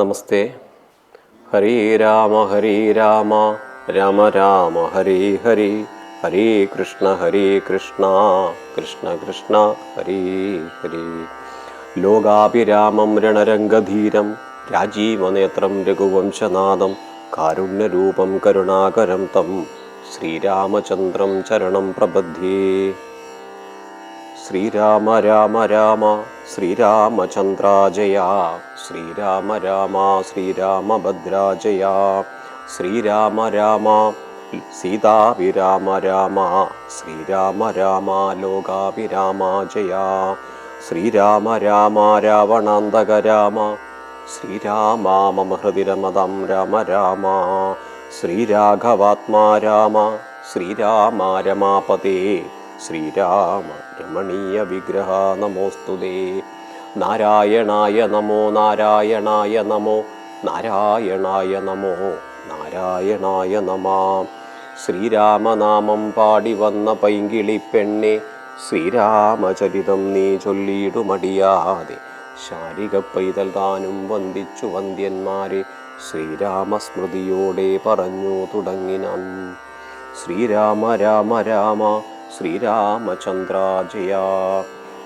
നമസ്തേ. ഹരി രാമ ഹരി രാമ. രാമ രാമ ഹരി ഹരി. ഹരി കൃഷ്ണ ഹരി കൃഷ്ണ. കൃഷ്ണ കൃഷ്ണ ഹരി ഹരി. ലോകാഭിരാമം രണരംഗധീരം രാജീവനേത്രം രഘുവംശനാഥം കാരുണ്യരൂപം കരുണാകരം തം ശ്രീരാമചന്ദ്രം ചരണം പ്രബദ്ധേ. ശ്രീരാമ രാമ രാമ ശ്രീരാമചന്ദ്രാജയ. ശ്രീരാമ രാമ ശ്രീരാമഭദ്രാജയ ശ്രീരാമ രാമ സീതാവിരാമ രാമ ശ്രീരാമ രാമ ലോകാഭിരാമ ജയ ശ്രീരാമ രാമ രാവണാന്തക രാമ ശ്രീരാമ മമ ഹൃദിരമതം രാമ രാമ ശ്രീരാഘവാത്മാ രാമ ശ്രീരാമ രമാപതേ ശ്രീരാമ രമണീയ വിഗ്രഹ നമോസ്തുതേ. നാരായണായ നമോ നാരായണായ നമോ നാരായണായ നമോ നാരായണായ നമാം. ശ്രീരാമനാമം പാടി വന്ന പൈങ്കിളി പെണ്ണെ ശ്രീരാമചരിതം നീ ചൊല്ലിയിടുമടിയാതെ. ശാരിക പൈതൽ താനും വന്ദിച്ചു വന്ദ്യന്മാരെ ശ്രീരാമസ്മൃതിയോടെ പറഞ്ഞു തുടങ്ങിനാൻ. ശ്രീരാമ രാമ രാമ ശ്രീരാമചന്ദ്രാജയ.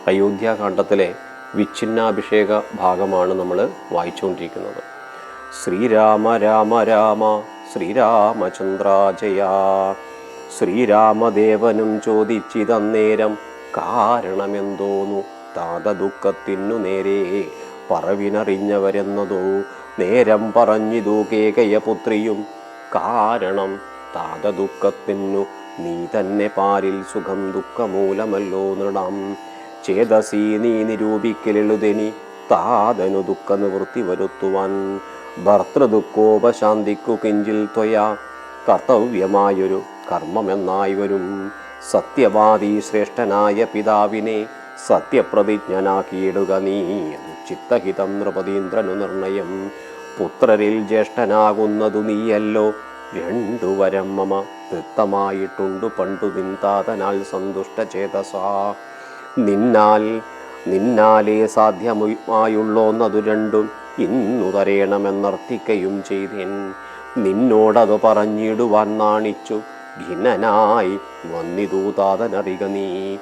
അയോധ്യാകാന്ഡത്തിലെ വിച്ഛിന്നാഭിഷേക ഭാഗമാണ് നമ്മൾ വായിച്ചുകൊണ്ടിരിക്കുന്നത്. ശ്രീരാമ രാമ രാമ ശ്രീരാമചന്ദ്രാജയ. ശ്രീരാമദേവനും ചോദിച്ചിതന്നേരം കാരണമെന്തോന്നു? താത ദുഃഖത്തിനു നേരെ പറവിനറിഞ്ഞവരെന്നതോ? നേരം പറഞ്ഞിതു കേകയപുത്രിയും കാരണം താത ദുഃഖത്തിനു നീ തന്നെ പാരിൽ സുഖം ദുഃഖമൂലമല്ലോ നൃണം. ചേതസി നീ നിരൂപിക്കലെഴുതെനി. താതനു ദുഃഖ നിവൃത്തി വരുത്തുവാൻ ഭർത്തൃദുഃഖോപശാന്തിക്കു കിഞ്ചിൽ ത്വയാ കർത്തവ്യമായൊരു കർമ്മമെന്നായി വരും. സത്യവാദി ശ്രേഷ്ഠനായ പിതാവിനെ സത്യപ്രതിജ്ഞനാക്കിയിടുക നീ. ചിത്തഹിതം നൃപതീന്ദ്രനു നിർണയം. പുത്രരിൽ ജ്യേഷ്ഠനാകുന്നതു നീയല്ലോ. രണ്ടു വരം മമ തൃത്തമായിട്ടുണ്ടു പണ്ടു നിന്താതനാൽ സന്തുഷ്ടചേതസാ. നിന്നാൽ നിന്നാലേ സാധ്യമായുള്ളോന്നതു രണ്ടും ഇന്നു തരേണമെന്നർത്ഥിക്കയും ചെയ്തേൻ. നിന്നോടതു പറഞ്ഞിടുവാൻ നാണിച്ചു. ഭിന്നനായി വന്നിതു നീ.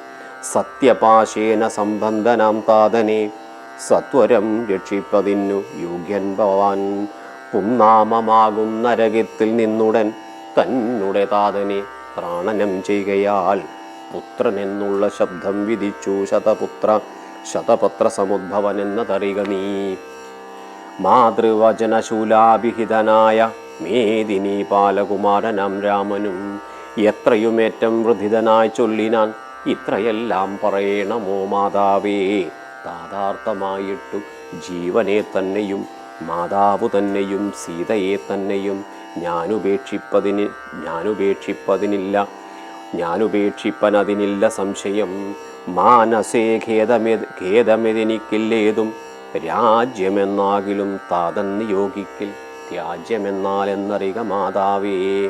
സത്യപാശേന സംബന്ധനാം താതനെ. സത്വരം രക്ഷിപ്പതിന്നു യോഗ്യൻ ഭവാൻ. പുന്നാമമാകുന്ന നരകത്തിൽ നിന്നുടൻ തന്നുടെ താതനെ പ്രാണനം ചെയ്യുകയാൽ പുത്രനെന്നുള്ള ശബ്ദം വിധിച്ചു. ശതപുത്ര ശതപത്ര സമുദ്ഭവൻ എന്നതറിക നീ. മാതൃവചനശൂലാഭിഹിതനായ മേദിനി ബാലകുമാരനാം രാമനും എത്രയുമേറ്റം വൃദ്ധിതനായി ചൊല്ലിനാൻ ഇത്രയെല്ലാം പറയണമോ മാതാവേ? താതാർത്ഥമായിട്ടു ജീവനെ തന്നെയും മാതാവ് തന്നെയും സീതയെ തന്നെയും ഞാനുപേക്ഷിപ്പതിന് ഞാനുപേക്ഷിപ്പതിനില്ല. ഞാനുപേക്ഷിപ്പനതിനില്ല സംശയം. മാനസേ ഖേദമെ ഖേദമെതെനിക്കില്ലേതും? രാജ്യമെന്നാകിലും താതൻ നിയോഗിക്കൽ ത്യാജ്യമെന്നാൽ എന്നറിക മാതാവേ.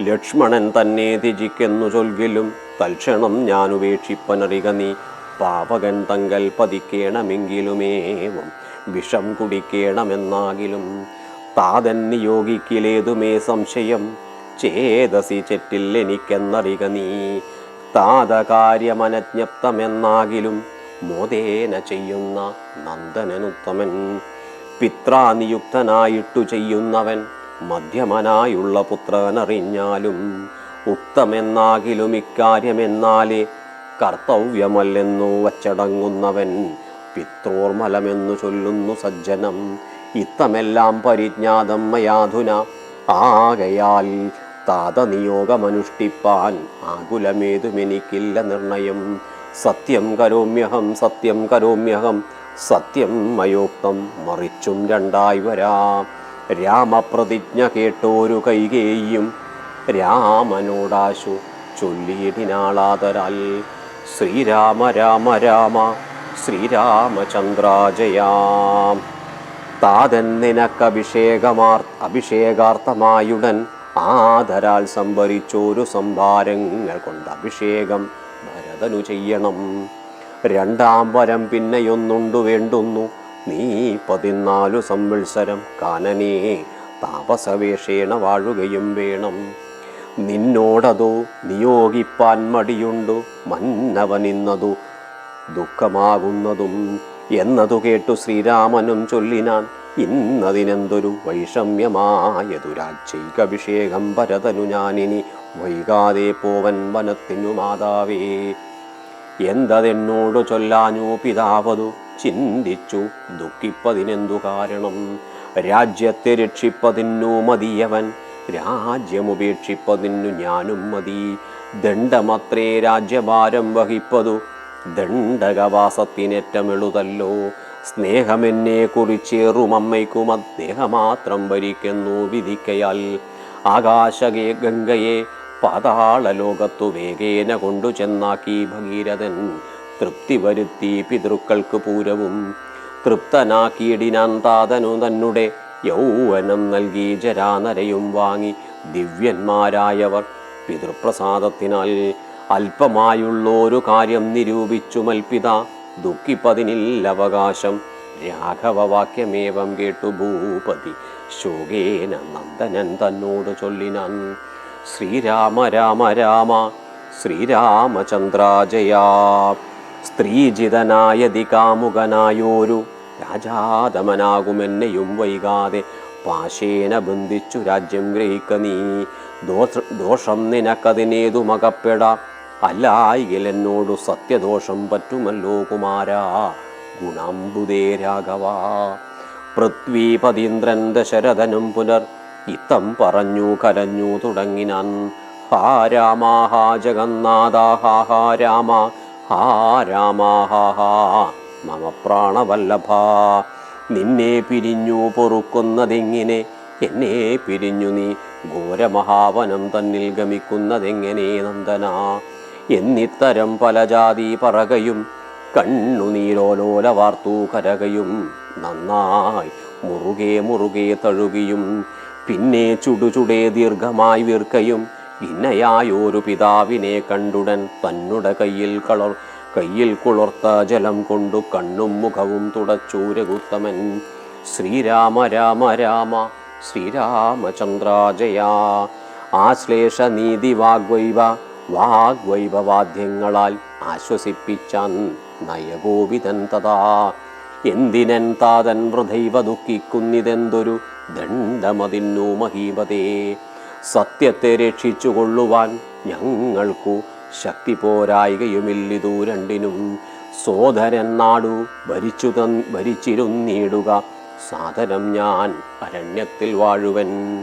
ലക്ഷ്മണൻ തന്നെ ത്യജിക്കെന്നു ചൊൽകിലും തൽക്ഷണം ഞാൻ ഉപേക്ഷിപ്പനറിക നീ. പാവകൻ തങ്കൽ പതിക്കേണമെങ്കിലുമേവം വിഷം കുടിക്കേണമെന്നാകിലും താതൻ നിയോഗിക്കിലേതുമേ സംശയം. ചേതസി ചെറ്റിൽ എനിക്കെന്നറിക നീ. താതകാര്യമനജ്ഞപ്തമെന്നാകിലും മോദേന ചെയ്യുന്ന നന്ദനനുത്തമൻ. പിത്രാനിയുക്തനായിട്ടു ചെയ്യുന്നവൻ മധ്യമനായുള്ള പുത്രനറിഞ്ഞാലും ഉക്തമെന്നാകിലും ഇക്കാര്യമെന്നാലേ കർത്തവ്യമല്ലെന്നു വച്ചടങ്ങുന്നവൻ പിത്രോർമലമെന്നു ചൊല്ലുന്നു സജ്ജനം. ഇത്തമെല്ലാം പരിജ്ഞാതം മയാധുന. ആകയാൽ താതനിയോഗമനുഷ്ഠിപ്പാൻ ആകുലമേതുമെനിക്കില്ല നിർണയം. സത്യം കരോമ്യഹം സത്യം കരോമ്യഹം സത്യം മയോക്തം മറിച്ചും രണ്ടായി വരാ. രാമപ്രതിജ്ഞ കേട്ടോരു കൈകേയും രാമനോടാശു ചൊല്ലിയിടിനാളാതരാൽ ശ്രീരാമ രാമ രാമ ശ്രീരാമചന്ദ്രാജയാം. താതൻ നിനക്കഭിഷേകമാർ അഭിഷേകാർത്ഥമായുടൻ ആദരാൽ സംഭരിച്ചോരു സംഭാരങ്ങൾ കൊണ്ട് അഭിഷേകം ഭരതനു ചെയ്യണം. രണ്ടാം വരം പിന്നെയൊന്നുണ്ടു വേണ്ടുന്നു. നീ പതിനാലു സംവത്സരം കാനനേ താപസവേഷേണ വാഴുകയും വേണം. നിന്നോടതു നിയോഗിപ്പാൻ മടിയുണ്ടു. മന്നവനിന്നതു ദുഃഖമാകുന്നതും എന്നതു കേട്ടു ശ്രീരാമനും ചൊല്ലിനാൻ ഇന്നതിനെന്തൊരു വൈഷമ്യമായതു രാജ്യൈകഭിഷേകം ഭരതനു ഞാനിനി വൈകാതെ പോവൻ വനത്തിനു മാതാവേ. എന്തതെന്നോടു ചൊല്ലാഞ്ഞു പിതാവതു ചിന്തിച്ചു. ദുഃഖിപ്പതിനെന്തു കാരണം? രാജ്യത്തെ രക്ഷിപ്പതിന്നു മതിയവൻ. രാജ്യമുപേക്ഷിപ്പതിന്നു ഞാനും മതി. ദണ്ഡമത്രേ രാജ്യഭാരം വഹിപ്പതു ദണ്ഡകവാസത്തിനേറ്റമെളുതല്ലോ. സ്നേഹമെന്നെ കുറിച്ച് അമ്മയ്ക്കും അദ്ദേഹമാത്രം ഭരിക്കുന്നു വിധിക്കയാൽ ആകാശകേ ഗംഗയെ പാതാള ലോകത്തു വേഗേന കൊണ്ടു ചെന്നാക്കി ഭഗീരഥൻ തൃപ്തി വരുത്തി പിതൃക്കൾക്ക് പൂരവും തൃപ്തനാക്കിയിടിനാൻ താതനു തന്നെ യൗവനം നൽകി ജരാനരയും വാങ്ങി ദിവ്യന്മാരായവർ പിതൃപ്രസാദത്തിനാൽ അല്പമായുള്ളൊരു കാര്യം നിരൂപിച്ചു മൽപിത. ദുഃഖിപ്പതിനിൽ അവകാശം രാഘവവാക്യമേവം കേട്ടു ഭൂപതി. ശോകേന നന്ദനൻ തന്നോട് ചൊല്ലിനാൻ ശ്രീരാമ രാമ രാമ ശ്രീരാമചന്ദ്രാജയാ. സ്ത്രീജിതനായതി കാമുകനായോരു രാജാതമനാകുമെന്നെയും വൈകാതെ പാശേന ബന്ധിച്ചു രാജ്യം ഗ്രഹിക്ക നീ. ദോഷം നിനക്കതിനേതു മകപ്പെടാം അല്ലായികിൽ എന്നോടു സത്യദോഷം പറ്റുമല്ലോ കുമാര. ഗുണാംബുദേ രാഘവ. പൃഥ്വീപതീന്ദ്രൻ ദശരഥനും പുനർ ഇത്തം പറഞ്ഞു കരഞ്ഞു തുടങ്ങിനാൻ. ഹാ രാമ ഹാ ജഗന്നാഥ ഹാ ഹാ രാമ. ഹാ രാമ ഹാ ഹാ മമ പ്രാണവല്ലഭ നിന്നെ പിരിഞ്ഞു പൊറുക്കുന്നതെങ്ങനെ? എന്നെ പിരിഞ്ഞു നീ ഘോരമഹാവനം തന്നിൽ ഗമിക്കുന്നതെങ്ങനെ നന്ദന? എന്നിത്തരം പല ജാതി പറകയും കണ്ണുനീരോലോല വാർത്തു കരകയും നന്നായി മുറുകെ മുറുകെ തഴുകിയും പിന്നെ ചുടുചുടേ ദീർഘമായി വീർക്കയും ഇന്നയായൊരു പിതാവിനെ കണ്ടുടൻ തന്നുടെ കയ്യിൽ കളർ കയ്യിൽ കുളർത്ത ജലം കൊണ്ടു കണ്ണും മുഖവും തുടച്ചൂരകുത്തമൻ ശ്രീരാമ രാമ രാമ ശ്രീരാമചന്ദ്രാജയാ. ആശ്ലേഷ നീതി വാഗ്വൈവ വാഗ്വൈഭവാദ്യങ്ങളാൽ ആശ്വസിപ്പിച്ചാൻ നയഗോപിതൻ തഥാ. എന്തിനൻ താതൻ വൃഥൈവ ദുഃഖിക്കുന്നിതെന്തൊരു ദണ്ഡമതിന്നു മഹീപതേ. സത്യത്തെ രക്ഷിച്ചുകൊള്ളുവാൻ ഞങ്ങൾക്കു ശക്തി പോരായികയുമില്ലിതു രണ്ടിനും. സോദരൻ നാടു ഭരിച്ചു തൻ ഭരിച്ചിരുന്നിടുക സാധനം ഞാൻ അരണ്യത്തിൽ വാഴുവൻ.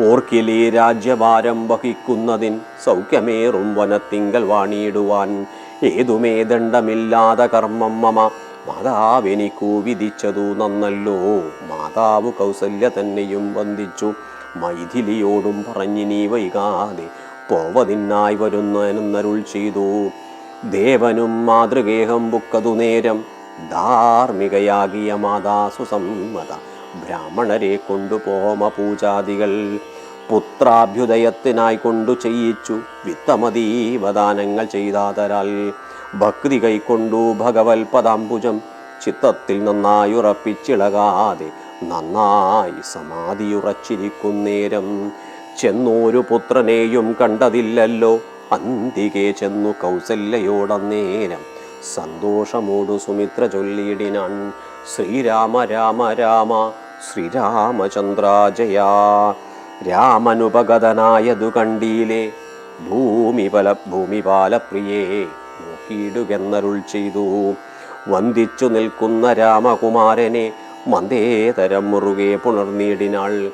ഓർക്കിലി രാജ്യഭാരം വഹിക്കുന്നതിൻ സൗഖ്യമേറും വനത്തിങ്കൽ വാണിയിടുവാൻ. ഏതുമേ ദണ്ഡമില്ലാതെ കർമ്മം മമ മാതാവെനിക്കു വിധിച്ചതു നന്നല്ലോ. മാതാവ് കൗസല്യ തന്നെയും വന്ദിച്ചു മൈഥിലിയോടും പറഞ്ഞിനി വൈകാതെ പോവതിന്നായി വരുന്നരുൾ ചെയ്തു. ദേവനും മാതൃഗേഹം ബുക്കതു നേരം ധാർമ്മികയാകിയ മാതാ സുസമ്മത ബ്രാഹ്മണരെ കൊണ്ടുപോമ പൂജാദികൾ. പുത്രാഭ്യുദയത്തിനായി കൊണ്ടു ചെയ്യിച്ചു വിത്തമതീവദാനങ്ങൾ ചെയ്താതരാൽ. ഭക്തി കൈക്കൊണ്ടു ഭഗവൽ പദാംബുജം ചിത്തത്തിൽ നന്നായി ഉറപ്പിച്ചിളകാതെ നന്നായി സമാധിയുറച്ചിരിക്കുന്നേരം. ചെന്നൊരു പുത്രനെയും കണ്ടതില്ലല്ലോ. അന്തികെ ചെന്നു കൗസല്യയോടന്നേരം സന്തോഷമോടു സുമിത്ര ചൊല്ലിയിടിനാൻ. ശ്രീരാമ രാമ രാമ ശ്രീരാമചന്ദ്രാജയാ. രാമനുപഗതനായതു കണ്ടീലേ ഭൂമിപല ഭൂമിപാലപ്രിയേ നോക്കിയിടുകെന്നരുൾ ചെയ്തു. വന്ദിച്ചു നിൽക്കുന്ന രാമകുമാരനെ മന്ദേതരം മുറുകെ പുണർനീടിനാൾ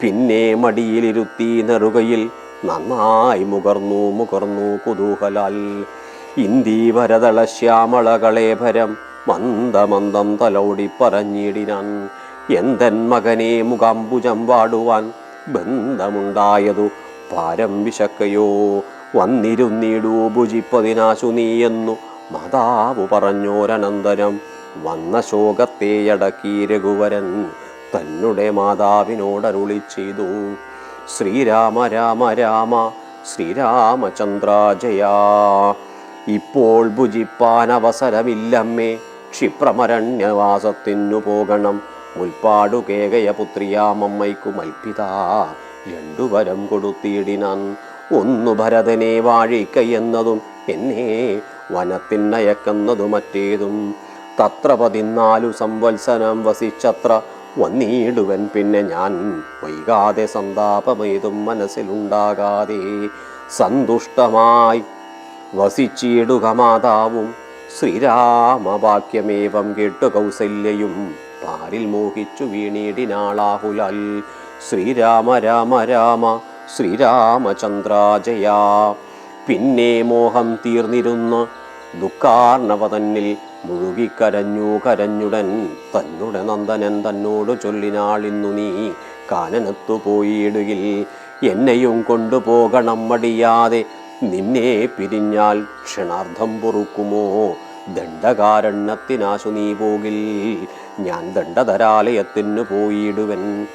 പിന്നെ മടിയിലിരുത്തി നെറുകയിൽ നന്നായി മുകർന്നു മുകർന്നു കുതൂഹലാൽ. ഇന്ദീവരതള ശ്യാമളകളേഭരം മന്ദമന്ദം തലോടി പറഞ്ഞിടിനാൻ. എന്തൻ മകനെ മുഖാംബുജം വാടുവാൻ ബന്ധമുണ്ടായതു പാരം വിശക്കയോ വന്നിരുന്നിടൂ ഭുജിപ്പതിനാശു നീയെന്നു മാതാവ് പറഞ്ഞോരനന്തരം വന്ന ശോകത്തെ അടക്കി രഘുവരൻ തന്നെ മാതാവിനോടരുളി ചെയ്തു ശ്രീരാമ രാമ രാമ ശ്രീരാമചന്ദ്ര ജയാ ഇപ്പോൾ ഭുജിപ്പാൻ അവസരമില്ലമ്മേ ക്ഷിപ്രമരണ്യവാസത്തിനു പോകണം. മുൽപ്പാടു കേകയ പുത്രിയാമമ്മയ്ക്കു മൽപ്പിത രണ്ടു വരം കൊടുത്തിയിടിനാൻ ഒന്നു ഭരതനെ വാഴിക്കയെന്നതും എന്നെ വനത്തിനയക്കുന്നതു മറ്റേതും തത്ര പതിനാലു സംവത്സരം വസിച്ചത്ര വന്നിടുവൻ പിന്നെ ഞാൻ വൈകാതെ സന്താപമേതും മനസ്സിലുണ്ടാകാതെ സന്തുഷ്ടമായി വസിച്ചിടുക മാതാവും ശ്രീരാമവാക്യമേവം കേട്ടു കൗസല്യയും. പാരിൽ മോഹിച്ചു വീണീടിനാളാഹുലാൽ ശ്രീരാമ രാമ രാമ ശ്രീരാമചന്ദ്രാജയ പിന്നെ മോഹം തീർന്നിരുന്ന. ദുഃഖാർണവതന്നിൽ മുഴുകിക്കരഞ്ഞു കരഞ്ഞുടൻ. തന്നുടെ നന്ദനൻ തന്നോട് ചൊല്ലിനാളിന്നു നീ കാനനത്തു പോയിടുകിൽ. എന്നെയും കൊണ്ടുപോകണം മടിയാതെ നിന്നെ പിരിഞ്ഞാൽ ക്ഷണാർത്ഥം പൊറുക്കുമോ? ദണ്ഡകാരണ്യത്തിനാശു നീ പോകിൽ. ഞാൻ ദണ്ഡധരാലയത്തിനു പോയിടുവൻ.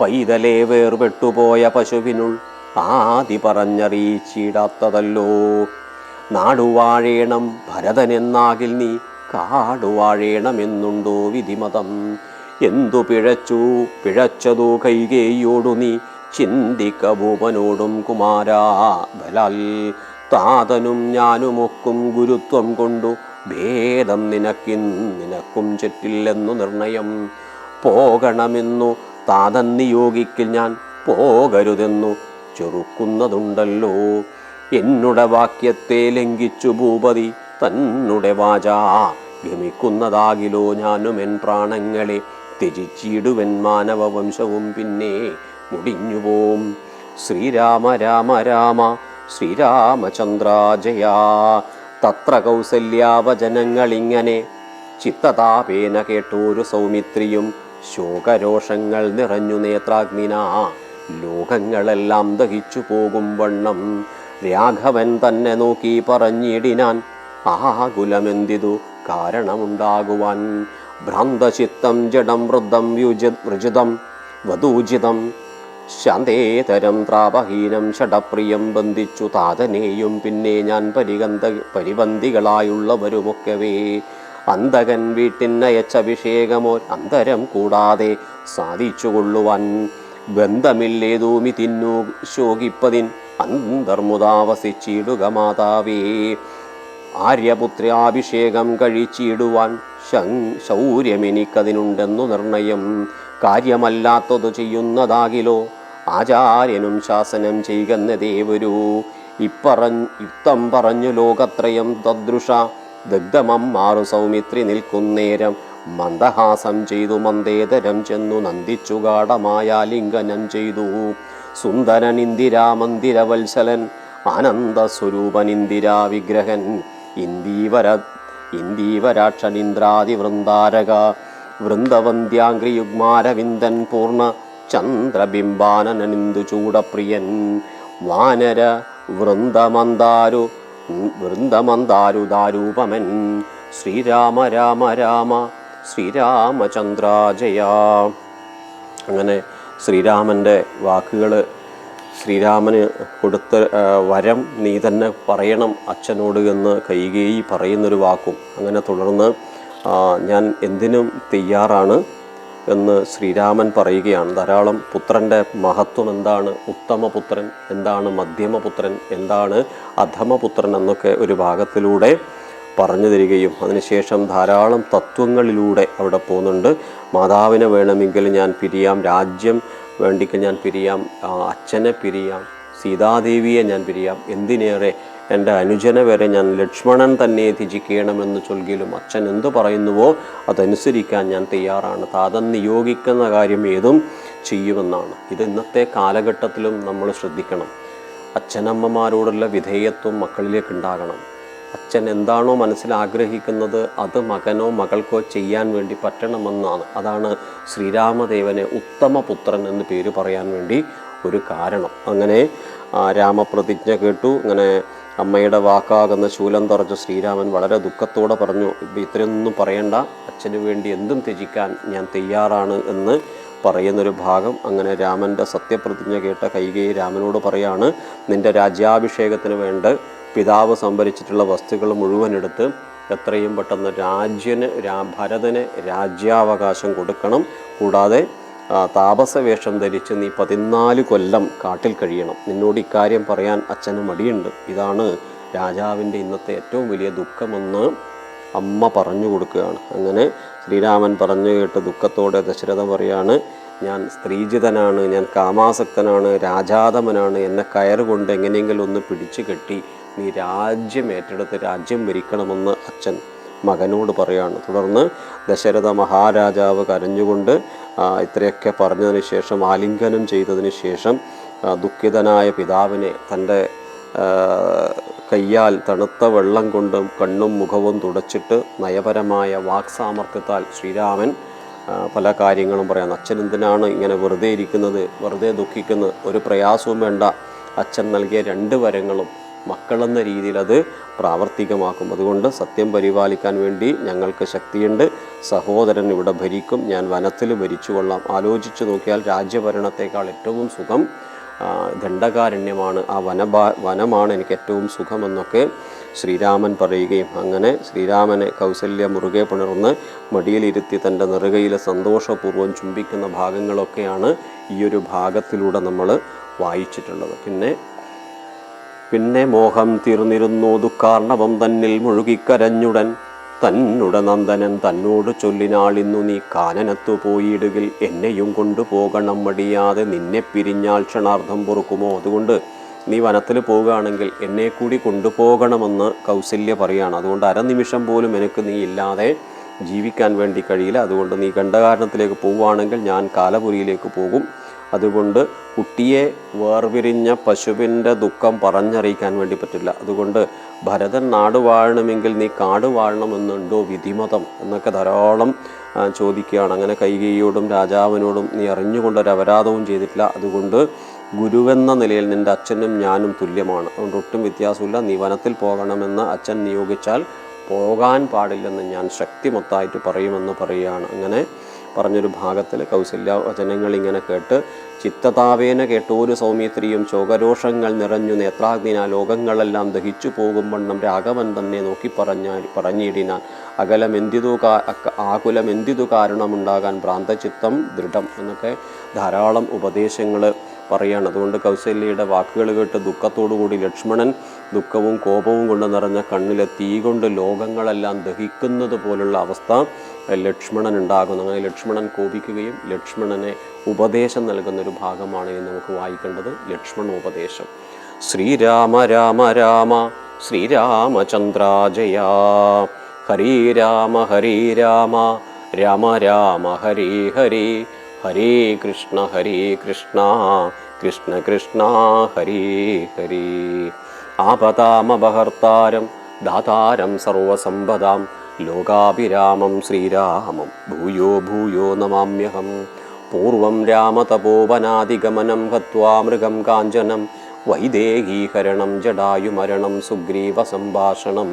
പൈതലെ വേർപെട്ടുപോയ പശുവിനുൾ ആദി പറഞ്ഞറിയിച്ചിടാത്തതല്ലോ. നാടുവാഴേണം ഭരതനെന്നാകിൽ നീ കാടുവാഴേണമെന്നുണ്ടോ വിധിമതം? എന്തു പിഴച്ചു? പിഴച്ചതു കൈകേയോടു നീ ചിന്തിക്ക ഭൂപനോടും കുമാരാ ബലാൽ. താതനും ഞാനുമൊക്കും ഗുരുത്വം കൊണ്ടു ഭേദം നിനക്കിൻ നിനക്കും ചെറ്റില്ലെന്നു നിർണയം. പോകണമെന്നു താതൻ നിയോഗിക്കിൽ ഞാൻ പോകരുതെന്നു ചെറുക്കുന്നതുണ്ടല്ലോ. എന്നുടെ വാക്യത്തെ ലംഘിച്ചു ഭൂപതി തന്നുടെ വാചാ. ഗമിക്കുന്നതാകിലോ ഞാനും എൻ പ്രാണങ്ങളെ ത്യജിച്ചിടുവൻ മാനവവംശവും പിന്നെ മുടിഞ്ഞുപോം ശ്രീരാമ രാമ രാമ ശ്രീരാമചന്ദ്രാജയ തത്ര കൗസല്യാവചനങ്ങളിങ്ങനെ ചിത്തതാപേന കേട്ടോരു സൗമിത്രിയും ശോകരോഷങ്ങൾ നിറഞ്ഞു നേത്രാഗ്നിന. ലോകങ്ങളെല്ലാം ദഹിച്ചു പോകും വണ്ണം. രാഘവൻ തന്നെ നോക്കി പറഞ്ഞിടിനാൻ. ആകുലമെന്തിതു കാരണമുണ്ടാകുവാൻ. ഭ്രാന്തചിത്തം ജഡം വൃദ്ധം വ്യുജ വധൂചിതം ശാന്തേതരം ത്രാപഹീനം ഷടപ്രിയം ബന്ധിച്ചു താതനെയും പിന്നെ ഞാൻ പരിഗന്ധ പരിബന്ധികളായുള്ളവരുമൊക്കവേ അന്തകൻ വീട്ടിനയച്ചഭിഷേകമോ അന്തരം കൂടാതെ സാധിച്ചുകൊള്ളുവാൻ ബന്ധമില്ലേതൂമി തിന്നു ശോകിപ്പതിൻ അന്തർമുദാവസിച്ചിടുക മാതാവേ. ആര്യപുത്രാഭിഷേകം കഴിച്ചിടുവാൻ ശൗര്യമെനിക്കതിനുണ്ടെന്നു നിർണയം. കാര്യമല്ലാത്തതു ചെയ്യുന്നതാകിലോ? ആചാര്യനും ശാസനം ചെയ്യുന്നതേവരൂ ഇപ്പറഞ്ഞ് യുക്തം പറഞ്ഞു ലോകത്രയം തദ്രുഷ. ദഗ്ധമം മാറു സൗമിത്രി നിൽക്കുന്നേരം. മന്ദഹാസം ചെയ്തു മന്ദേതരം ചെന്നു നന്ദിച്ചു ഗാഠമായ ലിംഗനം ചെയ്തു. സുന്ദരൻ ഇന്ദിരാ മന്ദിരവത്സലൻ ആനന്ദ സ്വരൂപൻ ഇന്ദിരാ വിഗ്രഹൻ. ഇന്ദീവര ഇന്ദീവരാക്ഷനിന്ദ്രാതി വൃന്ദാരക വൃന്ദവന്ധ്യാംഗ്രിയുഗ്മാരവിന്ദൻ പൂർണ ചന്ദ്രബിംബാനനനിന്ദു ചൂടപ്രിയൻ വാനര വൃന്ദമന്ദാരു വൃന്ദമന്ദാരുദാരൂപമൻ. ശ്രീരാമ രാമ രാമ ശ്രീരാമചന്ദ്രാജയ. അങ്ങനെ ശ്രീരാമന്റെ വാക്കുകൾ ശ്രീരാമന് കൊടുത്ത വരം നീ തന്നെ പറയണം അച്ഛനോട് എന്ന് കൈകേയി പറയുന്നൊരു വാക്കും. അങ്ങനെ തുടർന്ന് ഞാൻ എന്തിനും തയ്യാറാണ്. എന്ന് ശ്രീരാമൻ പറയുകയാണ്. ധാരാളം പുത്രന്റെ മഹത്വം എന്താണ്? ഉത്തമപുത്രൻ എന്താണ്? മധ്യമപുത്രൻ എന്താണ്? അധമപുത്രൻ എന്നൊക്കെ ഒരു ഭാഗത്തിലൂടെ പറഞ്ഞു തരികയും അതിനുശേഷം ധാരാളം തത്വങ്ങളിലൂടെ അവിടെ പോകുന്നുണ്ട്. മാതാവിനെ വേണമെങ്കിൽ ഞാൻ പിരിയാം രാജ്യം വേണ്ടിക്ക് ഞാൻ പിരിയാം അച്ഛനെ പിരിയാം സീതാദേവിയെ ഞാൻ പിരിയാം എന്തിനേറെ എന്റെ അനുജനെ വരെ ഞാൻ ലക്ഷ്മണൻ തന്നെ ത്യജിക്കണമെന്ന് ചൊൽകിലും അച്ഛൻ എന്തു പറയുന്നുവോ അതനുസരിക്കാൻ ഞാൻ തയ്യാറാണ്. താതൻ നിയോഗിക്കുന്ന കാര്യം ഏതും ചെയ്യുമെന്നാണ്. ഇത് ഇന്നത്തെ കാലഘട്ടത്തിലും നമ്മൾ ശ്രദ്ധിക്കണം. അച്ഛനമ്മമാരോടുള്ള വിധേയത്വം മക്കളിലേക്ക് ഉണ്ടാകണം. അച്ഛൻ എന്താണോ മനസ്സിൽ ആഗ്രഹിക്കുന്നത് അത് മകനോ മകൾക്കോ ചെയ്യാൻ വേണ്ടി പറ്റണമെന്നാണ്. അതാണ് ശ്രീരാമദേവനെ ഉത്തമപുത്രൻ എന്ന് പേര് പറയാൻ വേണ്ടി ഒരു കാരണം. അങ്ങനെ രാമപ്രതിജ്ഞ കേട്ടു. ഇങ്ങനെ അമ്മയുടെ വാക്കാകുന്ന ശൂലം തറച്ച ശ്രീരാമൻ വളരെ ദുഃഖത്തോടെ പറഞ്ഞു ഇത്രയൊന്നും പറയണ്ട. അച്ഛന് വേണ്ടി എന്തും ത്യജിക്കാൻ ഞാൻ തയ്യാറാണ് എന്ന് പറയുന്നൊരു ഭാഗം അങ്ങനെ രാമന്റെ സത്യപ്രതിജ്ഞ കേട്ട കൈകൈ രാമനോട് പറയാണ് നിന്റെ രാജ്യാഭിഷേകത്തിന് വേണ്ട പിതാവ് സംഭരിച്ചിട്ടുള്ള വസ്തുക്കൾ മുഴുവൻ എടുത്ത് എത്രയും പെട്ടെന്ന് രാജ്യന് ഭരതന് രാജ്യാവകാശം കൊടുക്കണം. കൂടാതെ താപസവേഷം ധരിച്ച് നീ പതിനാല് കൊല്ലം കാട്ടിൽ കഴിയണം. നിന്നോട് ഇക്കാര്യം പറയാൻ അച്ഛന് മടിയുണ്ട്. ഇതാണ് രാജാവിന്റെ ഇന്നത്തെ ഏറ്റവും വലിയ ദുഃഖമെന്ന് അമ്മ പറഞ്ഞു കൊടുക്കുകയാണ്. അങ്ങനെ ശ്രീരാമൻ പറഞ്ഞു കേട്ട് ദുഃഖത്തോടെ ദശരഥ പറയാണ് ഞാൻ സ്ത്രീജിതനാണ് ഞാൻ കാമാസക്തനാണ് രാജാതമനാണ്. എന്നെ കയറുകൊണ്ട് എങ്ങനെയെങ്കിലും ഒന്ന് പിടിച്ചു കെട്ടി നീ രാജ്യം ഏറ്റെടുത്ത് രാജ്യം ഭരിക്കണമെന്ന് അച്ഛൻ മകനോട് പറയാണ്. തുടർന്ന് ദശരഥ മഹാരാജാവ് കരഞ്ഞുകൊണ്ട് ഇത്രയൊക്കെ പറഞ്ഞതിന് ശേഷം ആലിംഗനം ചെയ്തതിന് ശേഷം ദുഃഖിതനായ പിതാവിനെ തന്റെ കയ്യാൽ തണുത്ത വെള്ളം കൊണ്ടും കണ്ണും മുഖവും തുടച്ചിട്ട് നയപരമായ വാക്സാമർത്ഥ്യത്താൽ ശ്രീരാമൻ പല കാര്യങ്ങളും പറയാം അച്ഛൻ എന്തിനാണ് ഇങ്ങനെ വെറുതെ ഇരിക്കുന്നത് വെറുതെ ദുഃഖിക്കുന്നത്? ഒരു പ്രയാസവും വേണ്ട. അച്ഛൻ നൽകിയ രണ്ട് വരങ്ങളും മക്കളെന്ന രീതിയിൽ അത് പ്രാവർത്തികമാക്കും. അതുകൊണ്ട് സത്യം പരിപാലിക്കാൻ വേണ്ടി ഞങ്ങൾക്ക് ശക്തിയുണ്ട്. സഹോദരൻ ഇവിടെ ഭരിക്കും. ഞാൻ വനത്തിൽ ഭരിച്ചുകൊള്ളാം ആലോചിച്ചു നോക്കിയാൽ രാജ്യഭരണത്തേക്കാൾ ഏറ്റവും സുഖം ദണ്ഡകാരണ്യമാണ് ആ വനഭാ വനമാണ് എനിക്ക് ഏറ്റവും സുഖമെന്നൊക്കെ ശ്രീരാമൻ പറയുകയും അങ്ങനെ ശ്രീരാമനെ കൗസല്യ മുറുകെ പുണർന്ന് മടിയിലിരുത്തി തന്റെ നെറുകയിലെ സന്തോഷപൂർവം ചുംബിക്കുന്ന ഭാഗങ്ങളൊക്കെയാണ് ഈ ഒരു ഭാഗത്തിലൂടെ നമ്മൾ വായിച്ചിട്ടുള്ളത്. പിന്നെ പിന്നെ മോഹം തീർന്നിരുന്നു ദുഃഖാർണവം തന്നിൽ മുഴുകിക്കരഞ്ഞുടൻ. തന്നുട നന്ദനൻ തന്നോട് ചൊല്ലിനാളിന്നു നീ കാനനത്തു പോയിടുകിൽ എന്നെയും കൊണ്ടുപോകണം മടിയാതെ നിന്നെ പിരിഞ്ഞാൽ ക്ഷണാർത്ഥം പൊറുക്കുമോ? അതുകൊണ്ട് നീ വനത്തിൽ പോവുകയാണെങ്കിൽ എന്നെ കൂടി കൊണ്ടുപോകണമെന്ന് കൗസല്യ പറയാണ്. അതുകൊണ്ട് അരനിമിഷം പോലും എനിക്ക് നീ ഇല്ലാതെ ജീവിക്കാൻ വേണ്ടി കഴിയില്ല. അതുകൊണ്ട് നീ കണ്ടകാരണത്തിലേക്ക് പോവുകയാണെങ്കിൽ ഞാൻ കാലപുരിയിലേക്ക് പോകും. അതുകൊണ്ട് കുട്ടിയെ വേർപിരിഞ്ഞ പശുവിന്റെ ദുഃഖം പറഞ്ഞറിയിക്കാൻ വേണ്ടി പറ്റില്ല. അതുകൊണ്ട് ഭരതൻ നാട് വാഴണമെങ്കിൽ നീ കാട് വാഴണമെന്നുണ്ടോ വിധിമതം എന്നൊക്കെ ധാരാളം ചോദിക്കുകയാണ്. അങ്ങനെ കൈകേയിയോടും രാജാവിനോടും നീ അറിഞ്ഞുകൊണ്ടൊരു അപരാധവും ചെയ്തിട്ടില്ല. അതുകൊണ്ട് ഗുരുവെന്ന നിലയിൽ നിന്റെ അച്ഛനും ഞാനും തുല്യമാണ്. അതുകൊണ്ട് ഒട്ടും വ്യത്യാസമില്ല നീ വനത്തിൽ പോകണമെന്ന് അച്ഛൻ നിയോഗിച്ചാൽ പോകാൻ പാടില്ലെന്ന് ഞാൻ ശക്തിമൊത്തായിട്ട് പറയുമെന്ന് പറയുകയാണ്. അങ്ങനെ പറഞ്ഞൊരു ഭാഗത്തിൽ കൗസല്യ വചനങ്ങൾ ഇങ്ങനെ കേട്ട് ചിത്തതാവേന കേട്ടോരു സൗമിത്രിയും ശോകരോഷങ്ങൾ നിറഞ്ഞു നേത്രാഗ്നിന ലോകങ്ങളെല്ലാം ദഹിച്ചു പോകും വണ്ണം രാഘവൻ തന്നെ നോക്കി പറഞ്ഞാൽ പറഞ്ഞിടിനാൻ. അകലമെന്തിതു ആകുലമെന്തിതു കാരണമുണ്ടാകാൻ ഭ്രാന്തചിത്തം ദൃഢം എന്നൊക്കെ ധാരാളം ഉപദേശങ്ങൾ പറയാണ്. അതുകൊണ്ട് കൗസല്യയുടെ വാക്കുകൾ കേട്ട് ദുഃഖത്തോടുകൂടി ലക്ഷ്മണൻ ദുഃഖവും കോപവും കൊണ്ട് നിറഞ്ഞ കണ്ണിലെ തീ കൊണ്ട് ലോകങ്ങളെല്ലാം ദഹിക്കുന്നത് പോലുള്ള അവസ്ഥ ലക്ഷ്മണൻ ഉണ്ടാകുന്നു. അങ്ങനെ ലക്ഷ്മണൻ കോപിക്കുകയും ലക്ഷ്മണനെ ഉപദേശം നൽകുന്ന ഒരു ഭാഗമാണ് ഇനി നമുക്ക് വായിക്കേണ്ടത് ലക്ഷ്മണ ഉപദേശം ശ്രീരാമ രാമ രാമ ശ്രീരാമചന്ദ്രാജയ. ഹരി രാമ ഹരി രാമ രാമ രാമ ഹരി ഹരി. ഹരേ കൃഷ്ണ ഹരേ കൃഷ്ണ കൃഷ്ണ കൃഷ്ണ ഹരേ ഹരേ. ആപതാമപഹർത്താരം ദാതാരം സർവസമ്പദാം ലോകാഭിരാമം ശ്രീരാമം ഭൂയോ ഭൂയോ നമാമ്യഹം. പൂർവം രാമതപോവനാദിഗമനം ഹത്വാ മൃഗം കാഞ്ചനം വൈദേഹീഹരണം ജടായുമരണം സുഗ്രീവസംഭാഷണം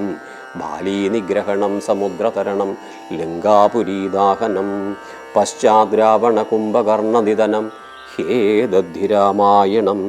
ബാലീനിഗ്രഹണം സമുദ്രതരണം ലങ്കാപുരീദാഹനം പശ്ചാദ്രാവണകുംഭകർണനിധനം ഹേ ദദ്ധി രാമായണം.